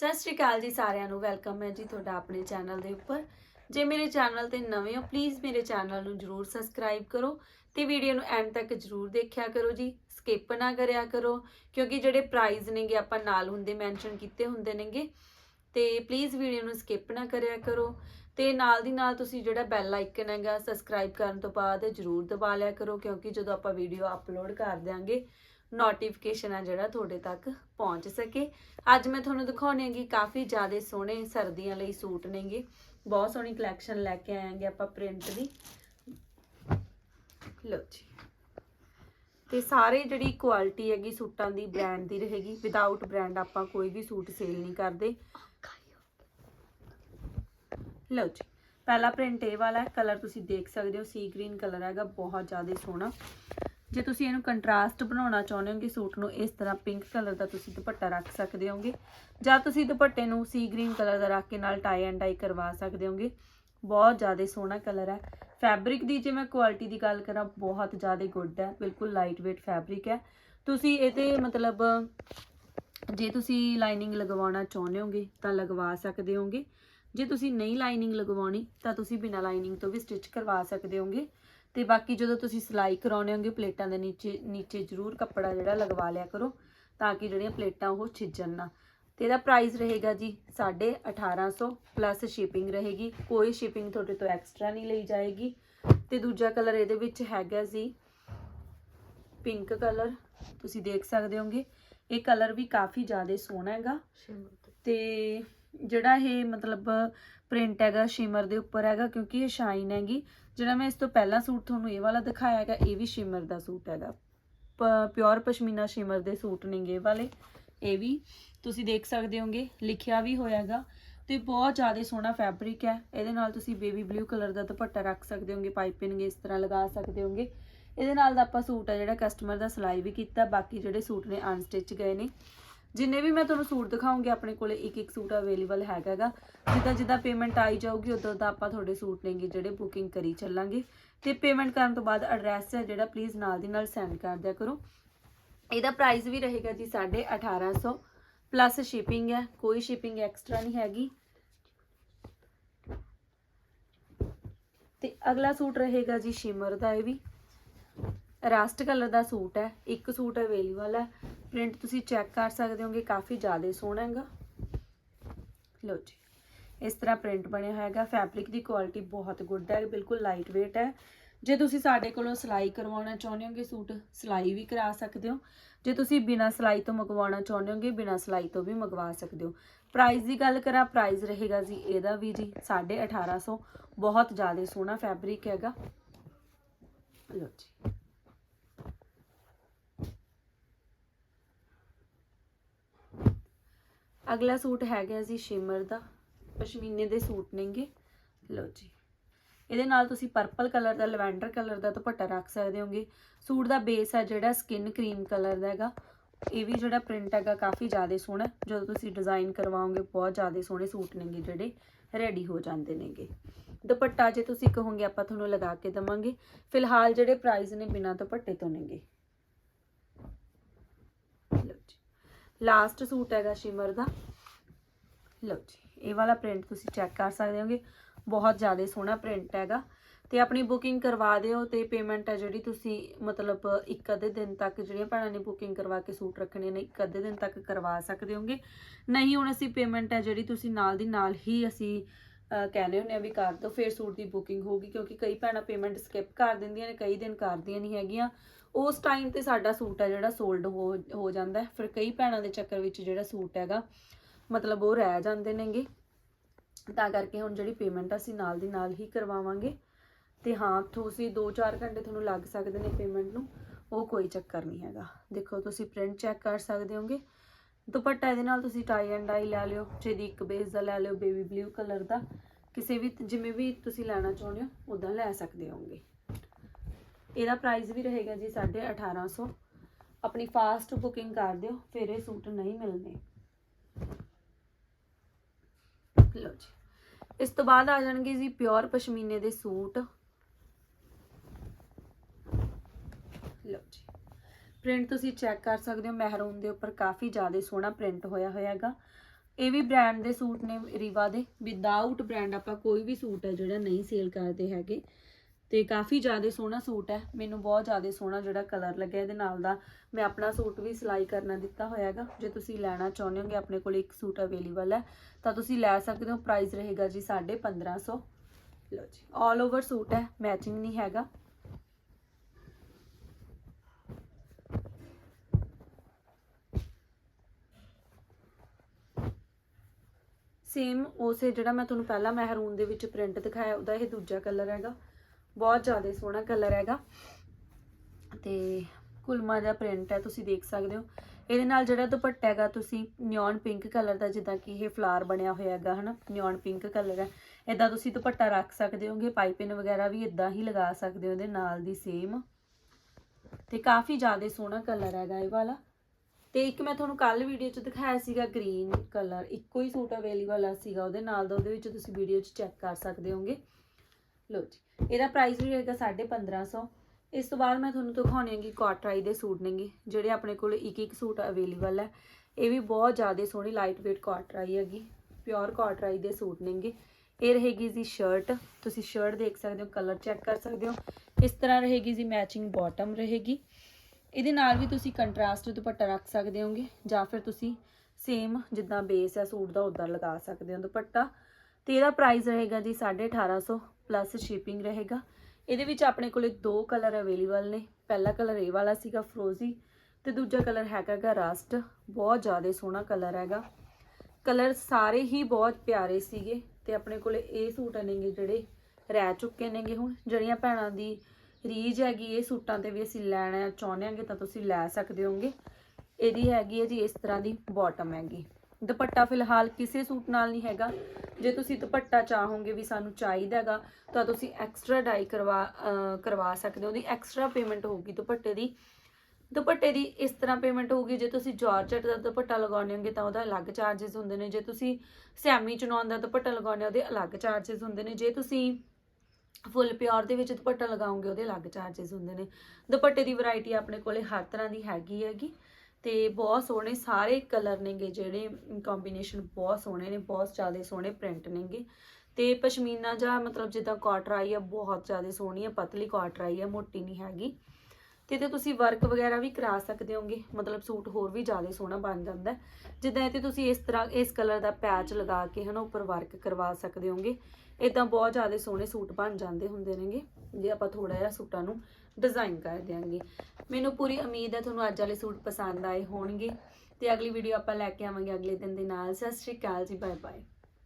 ਸਤਿ ਸ਼੍ਰੀ ਅਕਾਲ ਜੀ ਸਾਰਿਆਂ ਨੂੰ, ਵੈਲਕਮ ਹੈ ਜੀ ਤੁਹਾਡਾ ਆਪਣੇ ਚੈਨਲ ਦੇ ਉੱਪਰ। ਜੇ ਮੇਰੇ ਚੈਨਲ ਤੇ ਨਵੇਂ ਹੋ ਪਲੀਜ਼ ਮੇਰੇ ਚੈਨਲ ਨੂੰ ਜਰੂਰ ਸਬਸਕ੍ਰਾਈਬ ਕਰੋ ਤੇ ਵੀਡੀਓ ਨੂੰ ਐਂਡ ਤੱਕ ਜਰੂਰ ਦੇਖਿਆ ਕਰੋ ਜੀ। ਸਕਿਪ ਨਾ ਕਰਿਆ ਕਰੋ, ਕਿਉਂਕਿ ਜਿਹੜੇ ਪ੍ਰਾਈਜ਼ ਨੇਗੇ ਆਪਾਂ ਨਾਲ ਹੁੰਦੇ ਮੈਂਸ਼ਨ ਕੀਤੇ ਹੁੰਦੇ ਨੇਗੇ, ਤੇ ਪਲੀਜ਼ ਵੀਡੀਓ ਨੂੰ ਸਕਿਪ ਨਾ ਕਰਿਆ ਕਰੋ। ਤੇ ਨਾਲ ਦੀ ਨਾਲ ਤੁਸੀਂ ਜਿਹੜਾ ਬੈਲ ਆਈਕਨ ਹੈਗਾ ਸਬਸਕ੍ਰਾਈਬ ਕਰਨ ਤੋਂ ਬਾਅਦ ਜਰੂਰ ਦਬਾ ਲਿਆ ਕਰੋ, ਕਿਉਂਕਿ ਜਦੋਂ ਆਪਾਂ ਵੀਡੀਓ ਅਪਲੋਡ ਕਰ ਦਿਆਂਗੇ ਨੋਟੀਫਿਕੇਸ਼ਨ ਹੈ ਜਿਹੜਾ ਤੁਹਾਡੇ ਤੱਕ ਪਹੁੰਚ ਸਕੇ। ਅੱਜ ਮੈਂ ਤੁਹਾਨੂੰ ਦਿਖਾਉਣੀ ਹੈਗੀ ਕਾਫੀ ਜ਼ਿਆਦਾ ਸੋਹਣੇ ਸਰਦੀਆਂ ਲਈ ਸੂਟ ਨੇਗੇ। ਬਹੁਤ ਸੋਹਣੀ ਕਲੈਕਸ਼ਨ ਲੈ ਕੇ ਆਏਗੇ ਆਪਾਂ ਪ੍ਰਿੰਟ ਦੀ। ਲਓ ਜੀ। ਤੇ ਸਾਰੇ ਜਿਹੜੀ ਕੁਆਲਿਟੀ ਹੈਗੀ ਸੂਟਾਂ ਦੀ ਬ੍ਰਾਂਡ ਦੀ ਰਹੇਗੀ। ਵਿਦਆਊਟ ਬ੍ਰਾਂਡ ਆਪਾਂ ਕੋਈ ਵੀ ਸੂਟ ਸੇਲ ਨਹੀਂ ਕਰਦੇ। ਲਓ ਜੀ। ਪਹਿਲਾ ਪ੍ਰਿੰਟ ਇਹ ਵਾਲਾ ਕਲਰ ਤੁਸੀਂ ਦੇਖ ਸਕਦੇ ਹੋ। ਸੀ ਗ੍ਰੀਨ ਕਲਰ ਹੈਗਾ। ਬਹੁਤ ਜ਼ਿਆਦਾ ਸੋਹਣਾ। ਜੇ ਤੁਸੀਂ ਇਹਨੂੰ ਕੰਟਰਾਸਟ ਬਣਾਉਣਾ ਚਾਹੁੰਦੇ ਹੋਗੇ ਸੂਟ ਨੂੰ ਇਸ ਤਰ੍ਹਾਂ ਪਿੰਕ ਕਲਰ ਦਾ ਤੁਸੀਂ ਦੁਪੱਟਾ ਰੱਖ ਸਕਦੇ ਹੋਗੇ, ਜਾਂ ਤੁਸੀਂ ਦੁਪੱਟੇ ਨੂੰ ਸੀ ਗ੍ਰੀਨ ਕਲਰ ਦਾ ਰੱਖ ਕੇ ਨਾਲ ਟਾਈ ਐਂਡ ਡਾਈ ਕਰਵਾ ਸਕਦੇ ਹੋਗੇ। ਬਹੁਤ ਜ਼ਿਆਦਾ ਸੋਹਣਾ ਕਲਰ ਹੈ। ਫੈਬਰਿਕ ਦੀ ਜੇ ਮੈਂ ਕੁਆਲਿਟੀ ਦੀ ਗੱਲ ਕਰਾਂ, ਬਹੁਤ ਜ਼ਿਆਦਾ ਗੁੱਡ ਹੈ। ਬਿਲਕੁਲ ਲਾਈਟ weight ਫੈਬਰਿਕ ਹੈ। ਤੁਸੀਂ ਇਹਦੇ ਮਤਲਬ, ਜੇ ਤੁਸੀਂ ਲਾਈਨਿੰਗ ਲਗਵਾਉਣਾ ਚਾਹੁੰਦੇ ਹੋਗੇ, ਤਾਂ ਲਗਵਾ ਸਕਦੇ ਹੋਗੇ। ਜੇ ਤੁਸੀਂ ਨਹੀਂ ਲਾਈਨਿੰਗ ਲਗਵਾਉਣੀ, ਤਾਂ ਤੁਸੀਂ ਬਿਨਾਂ ਲਾਈਨਿੰਗ ਤੋਂ ਵੀ ਸਟਿਚ ਕਰਵਾ ਸਕਦੇ ਹੋਗੇ। ਤੇ ਬਾਕੀ ਜਦੋਂ ਤੁਸੀਂ ਸਿਲਾਈ ਕਰਾਉਣੇ ਹੋਗੇ ਪਲੇਟਾਂ ਦੇ ਨੀਚੇ ਨੀਚੇ ਜ਼ਰੂਰ ਕੱਪੜਾ ਜਿਹੜਾ ਲਗਵਾ ਲਿਆ ਕਰੋ ਤਾਂ ਕਿ ਜਿਹੜੀਆਂ ਪਲੇਟਾਂ ਉਹ ਛਿੱਜਣ ਨਾ। ਤੇ ਇਹਦਾ ਪ੍ਰਾਈਸ ਰਹੇਗਾ ਜੀ 1850 ਪਲੱਸ ਸ਼ਿਪਿੰਗ ਰਹੇਗੀ। ਕੋਈ ਸ਼ਿਪਿੰਗ ਤੁਹਾਡੇ ਤੋਂ ਐਕਸਟਰਾ ਨਹੀਂ ਲਈ ਜਾਏਗੀ। ਤੇ ਦੂਜਾ ਕਲਰ ਇਹਦੇ ਵਿੱਚ ਹੈਗਾ ਜੀ ਪਿੰਕ ਕਲਰ ਤੁਸੀਂ ਦੇਖ ਸਕਦੇ ਹੋਗੇ। ਇਹ ਕਲਰ ਵੀ ਕਾਫੀ ਜ਼ਿਆਦਾ ਸੋਹਣਾ ਹੈਗਾ। ਤੇ ਜਿਹੜਾ ਇਹ ਮਤਲਬ ਪ੍ਰਿੰਟ ਹੈਗਾ ਸ਼ਿਮਰ ਦੇ ਉੱਪਰ ਹੈਗਾ ਕਿਉਂਕਿ ਇਹ ਸ਼ਾਈਨ ਹੈਗੀ, ਜਿਹੜਾ ਮੈਂ ਇਸ ਤੋਂ ਪਹਿਲਾਂ ਸੂਟ ਤੁਹਾਨੂੰ ਇਹ ਵਾਲਾ ਦਿਖਾਇਆ ਹੈਗਾ, ਇਹ ਵੀ ਸ਼ਿਮਰ ਦਾ ਸੂਟ ਹੈਗਾ। ਪਿਓਰ ਪਸ਼ਮੀਨਾ ਸ਼ਿਮਰ ਦੇ ਸੂਟ ਨੇਗੇ ਇਹ ਵਾਲੇ, ਇਹ ਵੀ। ਤੁਸੀਂ ਦੇਖ ਸਕਦੇ ਹੋਗੇ, ਲਿਖਿਆ ਵੀ ਹੋਇਆਗਾ ਤੇ ਬਹੁਤ ਜ਼ਿਆਦਾ ਸੋਹਣਾ ਫੈਬਰਿਕ ਹੈ। ਇਹਦੇ ਨਾਲ ਤੁਸੀਂ ਬੇਬੀ ਬਲੂ ਕਲਰ ਦਾ ਦੁਪੱਟਾ ਰੱਖ ਸਕਦੇ ਹੋਗੇ ਪਾਈਪਿੰਗ ਇਸ ਤਰ੍ਹਾਂ ਲਗਾ ਸਕਦੇ ਹੋਗੇ। ਇਹਦੇ ਨਾਲ ਦਾ ਆਪਾਂ ਸੂਟ ਹੈ ਜਿਹੜਾ ਕਸਟਮਰ ਦਾ ਸਿਲਾਈ ਵੀ ਕੀਤਾ, ਬਾਕੀ ਜਿਹੜੇ ਸੂਟ ਨੇ ਅਨਸਟਿਚ ਗਏ ਨੇ। ਜਿੰਨੇ ਵੀ ਮੈਂ ਤੁਹਾਨੂੰ ਸੂਟ ਦਿਖਾਉਂਗੀ, ਆਪਣੇ ਕੋਲੇ ਇੱਕ ਇੱਕ ਸੂਟ ਅਵੇਲੇਬਲ ਹੈਗਾਗਾ। ਜਿੱਦਾਂ ਜਿੱਦਾਂ ਪੇਮੈਂਟ ਆਈ ਜਾਊਗੀ, ਉਦੋਂ ਦਾ ਆਪਾਂ ਤੁਹਾਡੇ ਸੂਟ ਨੇਗੇ ਜਿਹੜੇ ਬੁਕਿੰਗ ਕਰੀ ਚੱਲਾਂਗੇ। ਤੇ ਪੇਮੈਂਟ ਕਰਨ ਤੋਂ ਬਾਅਦ ਐਡਰੈਸ ਹੈ ਜਿਹੜਾ ਪਲੀਜ਼ ਨਾਲ ਦੀ ਨਾਲ ਸੈਂਡ ਕਰ ਦਿਆ ਕਰੋ। ਇਹਦਾ ਪ੍ਰਾਈਸ ਵੀ ਰਹੇਗਾ ਜੀ 1850 ਪਲੱਸ ਸ਼ਿਪਿੰਗ ਹੈ, ਕੋਈ ਸ਼ਿਪਿੰਗ ਐਕਸਟਰਾ ਨਹੀਂ ਹੈਗੀ। ਤੇ ਅਗਲਾ ਸੂਟ ਰਹੇਗਾ ਜੀ ਸ਼ਿਮਰ ਦਾ ਇਹ ਵੀ। ਰਸਟ ਕਲਰ ਦਾ ਸੂਟ ਹੈ, ਇੱਕ ਸੂਟ ਅਵੇਲੇਬਲ ਹੈ। ਪ੍ਰਿੰਟ ਤੁਸੀਂ ਚੈੱਕ ਕਰ ਸਕਦੇ ਹੋਗੇ, ਕਾਫੀ ਜ਼ਿਆਦਾ ਸੋਹਣਾ ਹੈਗਾ। ਲਓ ਜੀ, ਇਸ ਤਰ੍ਹਾਂ ਪ੍ਰਿੰਟ ਬਣਿਆ ਹੋਇਆ ਹੈਗਾ। ਫੈਬਰਿਕ ਦੀ ਕੁਆਲਿਟੀ ਬਹੁਤ ਗੁੱਡ ਹੈ, ਬਿਲਕੁਲ ਲਾਈਟ weight ਹੈ। ਜੇ ਤੁਸੀਂ ਸਾਡੇ ਕੋਲੋਂ ਸਿਲਾਈ ਕਰਵਾਉਣਾ ਚਾਹੁੰਦੇ ਹੋਗੇ ਸੂਟ, ਸਿਲਾਈ ਵੀ ਕਰਾ ਸਕਦੇ ਹੋ। ਜੇ ਤੁਸੀਂ ਬਿਨਾਂ ਸਿਲਾਈ ਤੋਂ ਮੰਗਵਾਉਣਾ ਚਾਹੁੰਦੇ ਹੋਗੇ, ਬਿਨਾਂ ਸਿਲਾਈ ਤੋਂ ਵੀ ਮੰਗਵਾ ਸਕਦੇ ਹੋ। ਪ੍ਰਾਈਸ ਦੀ ਗੱਲ ਕਰਾਂ ਪ੍ਰਾਈਸ ਰਹੇਗਾ ਜੀ ਇਹਦਾ ਵੀ ਜੀ 1850 ਬਹੁਤ ਜ਼ਿਆਦਾ ਸੋਹਣਾ ਫੈਬਰਿਕ ਹੈਗਾ। ਲਓ ਜੀ। ਅਗਲਾ ਸੂਟ ਹੈਗਾ ਜੀ ਸ਼ਿਮਰ ਦਾ, ਪਸ਼ਮੀਨੇ ਦੇ ਸੂਟ ਨੇਗੇ। ਲਓ ਜੀ। ਇਹਦੇ ਨਾਲ ਤੁਸੀਂ ਪਰਪਲ ਕਲਰ ਦਾ ਲਵੈਂਡਰ ਕਲਰ ਦਾ ਦੁਪੱਟਾ ਰੱਖ ਸਕਦੇ ਹੋਗੇ। ਸੂਟ ਦਾ ਬੇਸ ਹੈ ਜਿਹੜਾ ਸਕਿਨ ਕਰੀਮ ਕਲਰ ਦਾ ਹੈਗਾ। ਇਹ ਵੀ ਜਿਹੜਾ ਪ੍ਰਿੰਟ ਹੈਗਾ ਕਾਫੀ ਜ਼ਿਆਦਾ ਸੋਹਣਾ ਜਦੋਂ ਤੁਸੀਂ ਡਿਜ਼ਾਈਨ ਕਰਵਾਓਗੇ, ਬਹੁਤ ਜ਼ਿਆਦਾ ਸੋਹਣੇ ਸੂਟ ਨੇਗੇ ਜਿਹੜੇ ਰੈਡੀ ਹੋ ਜਾਂਦੇ ਨੇਗੇ। ਦੁਪੱਟਾ ਜੇ ਤੁਸੀਂ ਕਹੋਗੇ, ਆਪਾਂ ਤੁਹਾਨੂੰ ਲਗਾ ਕੇ ਦਵਾਂਗੇ। ਫਿਲਹਾਲ ਜਿਹੜੇ ਪ੍ਰਾਈਸ ਨੇ ਬਿਨਾਂ ਦੁਪੱਟੇ ਤੋਂ ਨੇਗੇ ਲਓ ਜੀ ਲਾਸਟ ਸੂਟ ਹੈਗਾ ਸ਼ਿਮਰ ਦਾ। ਲਓ ਜੀ ਇਹ ਵਾਲਾ ਪ੍ਰਿੰਟ ਤੁਸੀਂ ਚੈੱਕ ਕਰ ਸਕਦੇ ਹੋਗੇ। ਬਹੁਤ ਜ਼ਿਆਦਾ ਸੋਹਣਾ ਪ੍ਰਿੰਟ ਹੈਗਾ। ਤੇ ਆਪਣੀ ਬੁਕਿੰਗ ਕਰਵਾ ਦਿਓ ਤੇ ਪੇਮੈਂਟ ਹੈ ਜਿਹੜੀ ਤੁਸੀਂ ਮਤਲਬ ਇੱਕ ਅੱਧੇ ਦਿਨ ਤੱਕ ਜਿਹੜੀਆਂ ਭੈਣਾਂ ਨੇ ਬੁਕਿੰਗ ਕਰਵਾ ਕੇ ਸੂਟ ਰੱਖਣੇ ਨੇ ਇੱਕ ਅੱਧੇ ਦਿਨ ਤੱਕ ਕਰਵਾ ਸਕਦੇ ਹੋਗੇ। ਨਹੀਂ ਹੁਣ ਅਸੀਂ ਪੇਮੈਂਟ ਹੈ ਜਿਹੜੀ ਤੁਸੀਂ ਨਾਲ ਦੀ ਨਾਲ ਹੀ ਅਸੀਂ ਅਹ, ਕਹਿੰਦੇ ਹੁੰਦੇ ਆ ਵੀ ਕਰ ਦਿਓ ਫਿਰ ਸੂਟ ਦੀ ਬੁਕਿੰਗ ਹੋਊਗੀ ਕਿਉਂਕਿ ਕਈ ਭੈਣਾਂ ਪੇਮੈਂਟ ਸਕਿਪ ਕਰ ਦਿੰਦੀਆਂ ਨੇ ਕਈ ਦਿਨ ਕਰਦੀਆਂ ਨਹੀਂ ਹੈਗੀਆਂ। ਉਸ ਟਾਈਮ ਤੇ ਸਾਡਾ ਸੂਟ ਹੈ ਜਿਹੜਾ ਸੋਲਡ ਹੋ ਹੋ ਜਾਂਦਾ ਫਿਰ ਕਈ ਭੈਣਾਂ ਦੇ ਚੱਕਰ ਵਿੱਚ ਜਿਹੜਾ ਸੂਟ ਹੈਗਾ, ਮਤਲਬ ਉਹ ਰਹਿ ਜਾਂਦੇ ਨੇਗੇ। ਤਾਂ ਕਰਕੇ ਹੁਣ ਜਿਹੜੀ ਪੇਮੈਂਟ ਅਸੀਂ ਨਾਲ ਦੀ ਨਾਲ ਹੀ ਕਰਵਾਵਾਂਗੇ। ਤੇ ਹਾਂ, ਤੁਸੀਂ 2-4 ਘੰਟੇ ਤੁਹਾਨੂੰ ਲੱਗ ਸਕਦੇ ਨੇ ਪੇਮੈਂਟ ਨੂੰ। ਉਹ ਕੋਈ ਚੱਕਰ ਨਹੀਂ ਹੈਗਾ। ਦੇਖੋ, ਤੁਸੀਂ ਪ੍ਰਿੰਟ ਚੈੱਕ ਕਰ ਸਕਦੇ ਹੋਗੇ। ਦੁਪੱਟਾ ਇਹਦੇ ਨਾਲ ਤੁਸੀਂ ਟਾਈ ਐਂਡ ਡਾਈ ਲੈ ਲਿਓ। ਜਿਹਦੀ ਇੱਕ ਬੇਸ ਦਾ ਲੈ ਲਿਓ ਬੇਬੀ ਬਲੂ ਕਲਰ ਦਾ। ਕਿਸੇ ਵੀ, ਜਿਵੇਂ ਵੀ ਤੁਸੀਂ ਲੈਣਾ ਚਾਹੁੰਦੇ ਹੋ ਉਦਾਂ ਲੈ ਸਕਦੇ ਹੋਗੇ। ਇਹਦਾ ਪ੍ਰਾਈਸ ਵੀ ਰਹੇਗਾ ਜੀ 1850 ਆਪਣੀ ਫਾਸਟ ਬੁਕਿੰਗ ਕਰ ਦਿਓ, ਫਿਰ ਇਹ ਸੂਟ ਨਹੀਂ ਮਿਲਨੇ ਲਓ ਜੀ। ਇਸ ਤੋਂ ਬਾਅਦ ਆ ਜਾਣਗੇ ਜੀ ਪਿਓਰ ਪਸ਼ਮੀਨੇ ਦੇ ਸੂਟ। ਲਓ ਜੀ। ਪ੍ਰਿੰਟ ਤੁਸੀਂ ਚੈੱਕ ਕਰ ਸਕਦੇ ਹੋ, ਮਹਿਰੂਨ ਦੇ ਉੱਪਰ ਕਾਫੀ ਜ਼ਿਆਦਾ ਸੋਹਣਾ ਪ੍ਰਿੰਟ ਹੋਇਆ ਹੋਇਆ ਹੈਗਾ। ਇਹ ਵੀ ਬ੍ਰਾਂਡ ਦੇ ਸੂਟ ਨੇ ਰੀਵਾ ਦੇ। ਵਿਦਆਊਟ ਬ੍ਰਾਂਡ ਆਪਾਂ ਕੋਈ ਵੀ ਸੂਟ ਹੈ ਜਿਹੜਾ ਨਹੀਂ ਸੇਲ ਕਰਦੇ ਹੈਗੇ। ਤੇ ਕਾਫੀ ਜ਼ਿਆਦਾ ਸੋਹਣਾ ਸੂਟ ਹੈ। ਮੈਨੂੰ ਬਹੁਤ ਜ਼ਿਆਦਾ ਸੋਹਣਾ ਜਿਹੜਾ ਕਲਰ ਲੱਗਿਆ ਇਹਦੇ ਨਾਲ ਦਾ। ਮੈਂ ਆਪਣਾ ਸੂਟ ਵੀ ਸਿਲਾਈ ਕਰਨਾ ਦਿੱਤਾ ਹੋਇਆ ਹੈਗਾ। ਜੇ ਤੁਸੀਂ ਲੈਣਾ ਚਾਹੁੰਦੇ ਹੋਗੇ, ਆਪਣੇ ਕੋਲ ਇੱਕ ਸੂਟ ਅਵੇਲੇਬਲ ਹੈ, ਤਾਂ ਤੁਸੀਂ ਲੈ ਸਕਦੇ ਹੋ। ਪ੍ਰਾਈਸ ਰਹੇਗਾ ਜੀ 1550 ਲਓ ਜੀ ਆਲ ਓਵਰ ਸੂਟ ਹੈ ਮੈਚਿੰਗ ਨਹੀਂ ਹੈਗਾ। ਸੇਮ ਉਸੇ ਜਿਹੜਾ ਮੈਂ ਤੁਹਾਨੂੰ ਪਹਿਲਾਂ ਮਹਿਰੂਨ ਦੇ ਵਿੱਚ ਪ੍ਰਿੰਟ ਦਿਖਾਇਆ, ਉਹਦਾ ਇਹ ਦੂਜਾ ਕਲਰ ਹੈਗਾ। ਬਹੁਤ ਜ਼ਿਆਦਾ ਸੋਹਣਾ ਕਲਰ ਹੈਗਾ। ਤੇ ਕੁਲਮਾ ਦਾ ਪ੍ਰਿੰਟ ਹੈ, ਤੁਸੀਂ ਦੇਖ ਸਕਦੇ ਹੋ। ਇਹਦੇ ਨਾਲ ਜਿਹੜਾ ਦੁਪੱਟਾ ਹੈਗਾ, ਤੁਸੀਂ ਨਿਓਨ ਪਿੰਕ ਕਲਰ ਦਾ, ਜਿੱਦਾਂ ਕਿ ਇਹ ਫਲਾਰ ਬਣਿਆ ਹੋਇਆ ਹੈਗਾ, ਹਨਾ? ਨਿਓਨ ਪਿੰਕ ਕਲਰ ਹੈ। ਇਦਾਂ ਤੁਸੀਂ ਦੁਪੱਟਾ ਰੱਖ ਸਕਦੇ ਹੋਗੇ ਪਾਈਪਿੰਗ ਵਗੈਰਾ ਵੀ ਇਦਾਂ ਹੀ ਲਗਾ ਸਕਦੇ ਹੋ, ਇਹਦੇ ਨਾਲ ਦੀ ਸੇਮ ਤੇ ਕਾਫੀ ਜ਼ਿਆਦਾ ਸੋਹਣਾ ਕਲਰ ਹੈਗਾ ਇਹ ਵਾਲਾ। ਤੇ ਇੱਕ ਮੈਂ ਤੁਹਾਨੂੰ ਕੱਲ ਵੀਡੀਓ 'ਚ ਦਿਖਾਇਆ ਸੀਗਾ ਗ੍ਰੀਨ ਕਲਰ ਇੱਕੋ ਹੀ ਸੂਟ ਅਵੇਲੇਬਲ ਆ ਸੀਗਾ, ਉਹਦੇ ਨਾਲ ਦਾ, ਉਹਦੇ ਵਿੱਚ ਤੁਸੀਂ ਵੀਡੀਓ 'ਚ ਚੈੱਕ ਕਰ ਸਕਦੇ ਹੋਗੇ। ਲੋ ਜੀ, ਇਹਦਾ ਪ੍ਰਾਈਸ ਵੀ ਰਹੇਗਾ 1550 ਇਸ ਤੋਂ ਬਾਅਦ ਮੈਂ ਤੁਹਾਨੂੰ ਦਿਖਾਉਣੀ ਹੈਗੀ ਕਾਟਰਾਈ ਦੇ ਸੂਟ ਨੇਗੇ, ਜਿਹੜੇ ਆਪਣੇ ਕੋਲ ਇੱਕ ਇੱਕ ਸੂਟ ਅਵੇਲੇਬਲ ਹੈ। ਇਹ ਵੀ ਬਹੁਤ ਜ਼ਿਆਦਾ ਸੋਹਣੀ ਲਾਈਟ weight ਕਾਟਰਾਈ ਹੈਗੀ ਪਿਓਰ ਕਾਟਰਾਈ ਦੇ ਸੂਟ ਨੇਗੇ। ਇਹ ਰਹੇਗੀ ਜੀ ਸ਼ਰਟ ਤੁਸੀਂ ਸ਼ਰਟ ਦੇਖ ਸਕਦੇ ਹੋ ਕਲਰ ਚੈੱਕ ਕਰ ਸਕਦੇ ਹੋ। ਇਸ ਤਰ੍ਹਾਂ ਰਹੇਗੀ ਜੀ ਮੈਚਿੰਗ ਬਾਟਮ ਰਹੇਗੀ। ਇਹਦੇ ਨਾਲ ਵੀ ਤੁਸੀਂ ਕੰਟਰਾਸਟ ਦੁਪੱਟਾ ਰੱਖ ਸਕਦੇ ਹੋਗੇ ਜਾਂ ਫਿਰ ਤੁਸੀਂ ਸੇਮ ਜਿੱਦਾਂ ਬੇਸ ਹੈ ਸੂਟ ਦਾ ਉਦਾਂ ਲਗਾ ਸਕਦੇ ਹੋ ਦੁਪੱਟਾ। ਤੇ ਇਹਦਾ ਪ੍ਰਾਈਸ ਰਹੇਗਾ ਜੀ 1850 ਪਲੱਸ ਸ਼ਿਪਿੰਗ ਰਹੇਗਾ। ਇਹਦੇ ਵਿੱਚ ਆਪਣੇ ਕੋਲੇ ਦੋ ਕਲਰ ਅਵੇਲੇਬਲ ਨੇ। ਪਹਿਲਾ ਕਲਰ ਇਹ ਵਾਲਾ ਸੀਗਾ ਫਰੋਜ਼ੀ ਤੇ ਦੂਜਾ ਕਲਰ ਹੈਗਾਗਾ ਰਸਟ ਬਹੁਤ ਜ਼ਿਆਦਾ ਸੋਹਣਾ ਕਲਰ ਹੈਗਾ। ਕਲਰ ਸਾਰੇ ਹੀ ਬਹੁਤ ਪਿਆਰੇ ਸੀਗੇ ਤੇ ਆਪਣੇ ਕੋਲੇ ਇਹ ਸੂਟ ਨੇਗੇ ਜਿਹੜੇ ਰਹਿ ਚੁੱਕੇ ਨੇਗੇ ਹੁਣ। ਜਿਹੜੀਆਂ ਭੈਣਾਂ ਦੀ ਰੀਜ ਹੈਗੀ, ਇਹ ਸੂਟਾਂ ਤੇ ਵੀ ਅਸੀਂ ਲੈਣਾ ਚਾਹੁੰਦੇ ਹਾਂਗੇ ਤਾਂ ਤੁਸੀਂ ਲੈ ਸਕਦੇ ਹੋਗੇ ਇਹਦੀ ਹੈਗੀ ਹੈ ਜੀ ਇਸ ਤਰ੍ਹਾਂ ਦੀ ਬਾਟਮ ਹੈਗੀ। ਦੁਪੱਟਾ ਫਿਲਹਾਲ ਕਿਸੇ ਸੂਟ ਨਾਲ ਨਹੀਂ ਹੈਗਾ। ਜੇ ਤੁਸੀਂ ਦੁਪੱਟਾ ਚਾਹੋਗੇ ਵੀ ਸਾਨੂੰ ਚਾਹੀਦਾ ਹੈਗਾ, ਤਾਂ ਤੁਸੀਂ ਐਕਸਟਰਾ ਡਾਈ ਕਰਵਾ ਕਰਵਾ ਸਕਦੇ ਹੋ। ਉਹਦੀ ਐਕਸਟਰਾ ਪੇਮੈਂਟ ਹੋਊਗੀ ਦੁਪੱਟੇ ਦੀ। ਦੁਪੱਟੇ ਦੀ ਇਸ ਤਰ੍ਹਾਂ ਪੇਮੈਂਟ ਹੋਊਗੀ, ਜੇ ਤੁਸੀਂ ਜਾਰਜਟ ਦਾ ਦੁਪੱਟਾ ਲਗਾਉਣੇ ਹੋਗੇ ਤਾਂ ਉਹਦਾ ਅਲੱਗ ਚਾਰजेस ਹੁੰਦੇ ਨੇ। ਜੇ ਤੁਸੀਂ ਸੈਮੀ ਚਨੌਨ ਦਾ ਦੁਪੱਟਾ ਲਗਾਉਣੇ ਉਹਦੇ ਅਲੱਗ ਚਾਰजेस ਹੁੰਦੇ ਨੇ। ਜੇ ਤੁਸੀਂ ਫੁੱਲ ਪਿਓਰ ਦੇ ਵਿੱਚ ਦੁਪੱਟਾ ਲਗਾਉਂਗੇ ਉਹਦੇ ਅਲੱਗ ਚਾਰजेस ਹੁੰਦੇ ਨੇ। ਦੁਪੱਟੇ ਦੀ ਵੈਰਾਈਟੀ ਆਪਣੇ ਕੋਲੇ ਹਰ ਤਰ੍ਹਾਂ ਦੀ ਹੈਗੀ ਹੈਗੀ। ਤੇ ਬਹੁਤ ਸੋਹਣੇ ਸਾਰੇ ਕਲਰ ਨੇਗੇ ਜਿਹੜੇ ਕੰਬੀਨੇਸ਼ਨ ਬਹੁਤ ਸੋਹਣੇ ਨੇ, ਬਹੁਤ ਜ਼ਿਆਦਾ ਸੋਹਣੇ ਪ੍ਰਿੰਟ ਨੇਗੇ। ਤੇ ਪਸ਼ਮੀਨਾ ਜਾਂ ਮਤਲਬ ਜਿੱਦਾਂ ਕਾਟਰਾਈ ਆ, ਬਹੁਤ ਜ਼ਿਆਦਾ ਸੋਹਣੀ ਆ, ਪਤਲੀ ਕਾਟਰਾਈ ਆ, ਮੋਟੀ ਨਹੀਂ ਹੈਗੀ। ਤੇ ਤੇ ਤੁਸੀਂ ਵਰਕ ਵਗੈਰਾ ਵੀ ਕਰਾ ਸਕਦੇ ਹੋਗੇ, ਮਤਲਬ ਸੂਟ ਹੋਰ ਵੀ ਜ਼ਿਆਦਾ ਸੋਹਣਾ ਬਣ ਜਾਂਦਾ। ਜਿੱਦਾਂ ਇਹ ਤੇ ਤੁਸੀਂ ਇਸ ਤਰ੍ਹਾਂ ਇਸ ਕਲਰ ਦਾ ਪੈਚ ਲਗਾ ਕੇ ਹਨਾ ਉੱਪਰ ਵਰਕ ਕਰਵਾ ਸਕਦੇ ਹੋਗੇ। ਇਦਾਂ ਬਹੁਤ ਜ਼ਿਆਦਾ ਸੋਹਣੇ ਸੂਟ ਬਣ ਜਾਂਦੇ ਹੁੰਦੇ ਨੇਗੇ, ਜੇ ਆਪਾਂ ਥੋੜਾ ਜਿਹਾ ਸੂਟਾਂ ਨੂੰ ਡਿਜ਼ਾਈਨ ਕਰ ਦਿਆਂਗੇ। ਮੈਨੂੰ ਪੂਰੀ ਉਮੀਦ ਹੈ ਤੁਹਾਨੂੰ ਅੱਜ ਵਾਲੇ ਸੂਟ ਪਸੰਦ ਆਏ ਹੋਣਗੇ। ਤੇ ਅਗਲੀ ਵੀਡੀਓ ਆਪਾਂ ਲੈ ਕੇ ਆਵਾਂਗੇ ਅਗਲੇ ਦਿਨ ਦੇ ਨਾਲ। ਸਤਿ ਸ਼੍ਰੀ ਅਕਾਲ ਜੀ ਬਾਏ ਬਾਏ